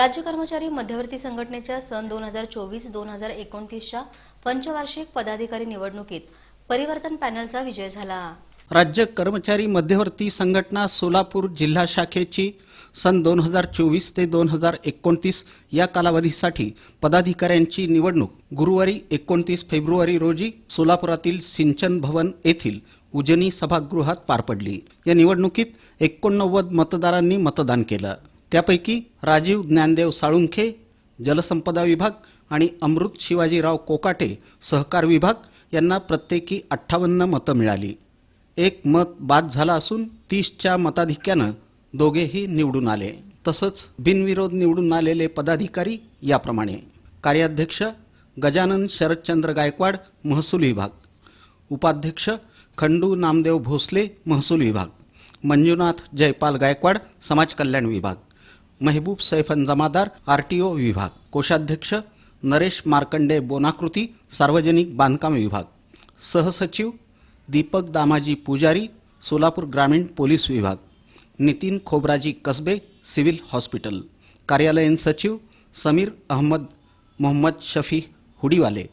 राज्य कर्मचारी मध्यवर्ती संघटनेच्या सन दोन हजार चोवीस दोन हजार एकोणतीसच्या पंचवार्षिक पदाधिकारी निवडणुकीत परिवर्तन पॅनलचा विजय झाला. राज्य कर्मचारी मध्यवर्ती संघटना सोलापूर जिल्हा शाखेची सन दोन हजार चोवीस ते दोन हजार एकोणतीस या कालावधीसाठी पदाधिकाऱ्यांची निवडणूक गुरुवारी एकोणतीस फेब्रुवारी रोजी सोलापुरातील सिंचन भवन येथील उजनी सभागृहात पार पडली. या निवडणुकीत एकोणनव्वद मतदारांनी मतदान केलं. त्यापैकी राजीव ज्ञानदेव साळुंखे जलसंपदा विभाग आणि अमृत शिवाजीराव कोकाटे सहकार विभाग यांना प्रत्येकी अठ्ठावन्न मतं मिळाली. एक मत बाद झाला असून तीसच्या मताधिक्यानं दोघेही निवडून आले. तसंच बिनविरोध निवडून आलेले पदाधिकारी याप्रमाणे. कार्याध्यक्ष गजानन शरदचंद्र गायकवाड महसूल विभाग. उपाध्यक्ष खंडू नामदेव भोसले महसूल विभाग. मंजुनाथ जयपाल गायकवाड समाज कल्याण विभाग. Mehboob Saifan Jamadar R T O विभाग. कोषाध्यक्ष नरेश मार्कंडे बोनाकृती सार्वजनिक बांधकाम विभाग. सहसचिव दीपक दामाजी पुजारी सोलापूर ग्रामीण पोलीस विभाग. Nitin Khobraji Kasbe civil hospital. कार्यालयीन सचिव समीर अहमद मोहम्मद शफी हुडीवाले.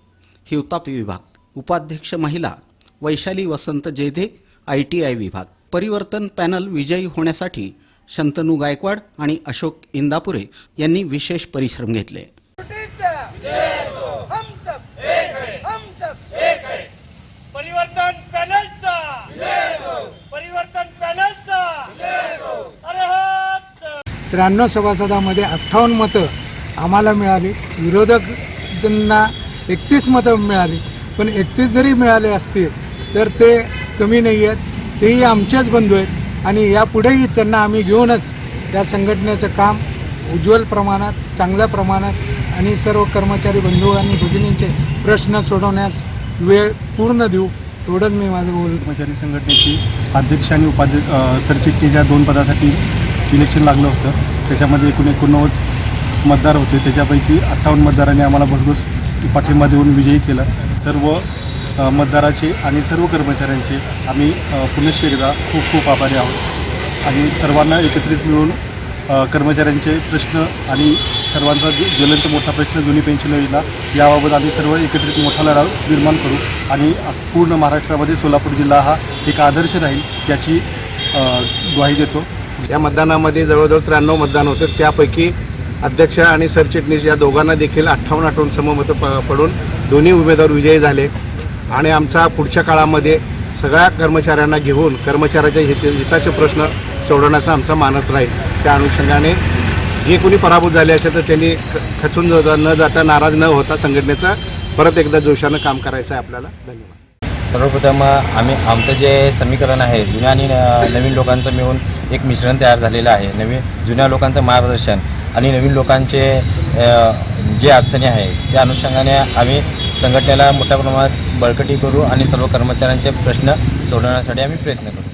हिवताप विभाग. उपाध्यक्ष महिला Vaishali Vasant Jedhe I T I विभाग. परिवर्तन पॅनल विजयी होण्यासाठी शंतनू गायकवाड आणि अशोक इंदापुरे यांनी विशेष परिश्रम घेतले. हम सब एक है. हम सब एक है. परिवर्तन पॅनलचा परिवर्तन पॅनलचा अरे हात त्र्याण्णव सभासदामध्ये अठ्ठावन्न मतं आम्हाला मिळाली. विरोधकांना एकतीस मतं मिळाली. पण एकतीस जरी मिळाले असतील तर ते कमी नाही आहेत. तेही आमचेच बंधू आहेत. आणि यापुढेही त्यांना आम्ही घेऊनच या संघटनेचं काम उज्ज्वल प्रमाणात चांगल्या प्रमाणात आणि सर्व कर्मचारी बंधू आणि भगिनींचे प्रश्न सोडवण्यास वेळ पूर्ण देऊ एवढंच मी माझं बोल कर्मचारी संघटनेची अध्यक्ष आणि उपाध्यक्ष अ, सरचिटणीस या दोन पदासाठी इलेक्शन लागलं होतं. त्याच्यामध्ये एकूण एकोणनव्वद मतदार होते. त्याच्यापैकी अठ्ठावन्न मतदारांनी आम्हाला भरघोस पाठिंबा देऊन विजयी केला. सर्व मतदाराचे आणि सर्व कर्मचाऱ्यांचे आम्ही अ, पुनश्च एकदा खूप खूप आभारी आहोत. आणि सर्वांना एकत्रित मिळून कर्मचाऱ्यांचे प्रश्न आणि सर्वांचा ज्वलंत मोठा प्रश्न जुनी पेन्शन योजना याबाबत आम्ही सर्व एकत्रित मोठा लढा निर्माण करू आणि पूर्ण महाराष्ट्रामध्ये सोलापूर जिल्हा हा एक आदर्श राहील याची ग्वाही देतो. या मतदानामध्ये जवळजवळ त्र्याण्णव मतदान होते. त्यापैकी अध्यक्ष आणि सरचिटणीस या दोघांना देखील अठ्ठावन्न अठ्ठावन्न सममतं प पडून दोन्ही उमेदवार विजयी झाले. आणि आमचा पुढच्या काळामध्ये सगळ्या कर्मचाऱ्यांना घेऊन कर्मचाऱ्याच्या हित हिताचे प्रश्न सोडवण्याचा आमचा मानस राहील. त्या अनुषंगाने जे कोणी पराभूत झाले असेल तर त्यांनी खचून न जाता नाराज न होता संघटनेचा परत एकदा जोशानं काम करायचं आहे आपल्याला. धन्यवाद. सर्वप्रथम आम्ही आमचं जे समीकरण आहे जुन्या आणि न- नवीन लोकांचं मिळून एक मिश्रण तयार झालेलं आहे. नवीन जुन्या लोकांचं मार्गदर्शन आणि नवीन लोकांचे जे अडचणी आहे त्या अनुषंगाने आम्ही संघटनेला मोठ्या प्रमाणात बळकटी करू आणि सर्व कर्मचाऱ्यांचे प्रश्न सोडवण्यासाठी आम्ही प्रयत्न करू.